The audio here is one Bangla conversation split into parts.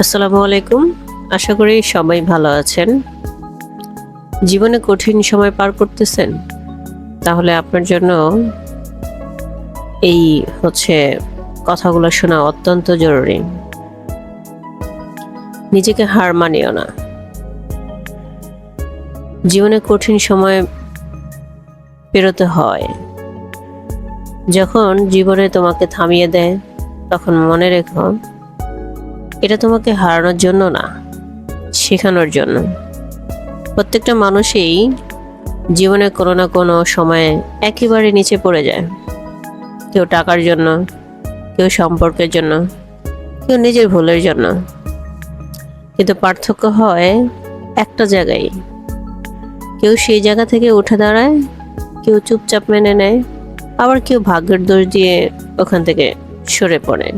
আসসালামু আলাইকুম। আশা করি সবাই ভালো আছেন। জীবনে কঠিন সময় পার করতেছেন। তাহলে আপনার জন্য এই হচ্ছে কথাগুলো শোনা অত্যন্ত জরুরি। নিজেকে হার মানিও না। জীবনে কঠিন সময় পেরোতে হয়। যখন জীবনে তোমাকে থামিয়ে দেয়, তখন মনে রেখো এটা তোমাকে হারানোর জন্য না, শেখানোর জন্য। প্রত্যেকটা মানুষই জীবনে কোনো না কোনো সময়ে একেবারে নিচে পড়ে যায়। কেউ টাকার জন্য, কেউ সম্পর্কের জন্য, কেউ নিজের ভুলের জন্য। কিন্তু পার্থক্য হয় একটা জায়গায়। কেউ সেই জায়গা থেকে উঠে দাঁড়ায়, কেউ চুপচাপ মেনে নেয়, আবার কেউ ভাগ্যের দোষ দিয়ে ওখান থেকে সরে পড়ে।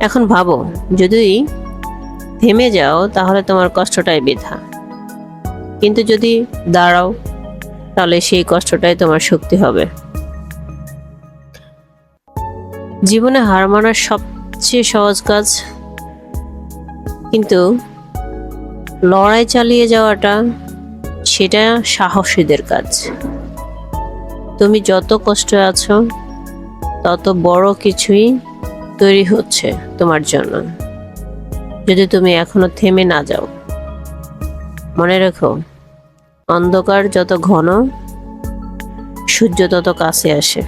এখন ভাবো, যদি থেমে যাও, তাহলে তোমার কষ্টটাই বৃথা। কিন্তু যদি দাঁড়াও, তাহলে সেই কষ্টটাই তোমার শক্তি হবে। জীবনে হার মানার সবচেয়ে সহজ কাজ, কিন্তু লড়াই চালিয়ে যাওয়াটা, সেটা সাহসীদের কাজ। তুমি যত কষ্টে আছো, তত বড় কিছুই তৈরি হচ্ছে তোমার জন্য। যদি তুমি এখনও থেমে না যাও, মনে রেখো, অন্ধকার যত ঘন, সূর্য তত কাছে আসে।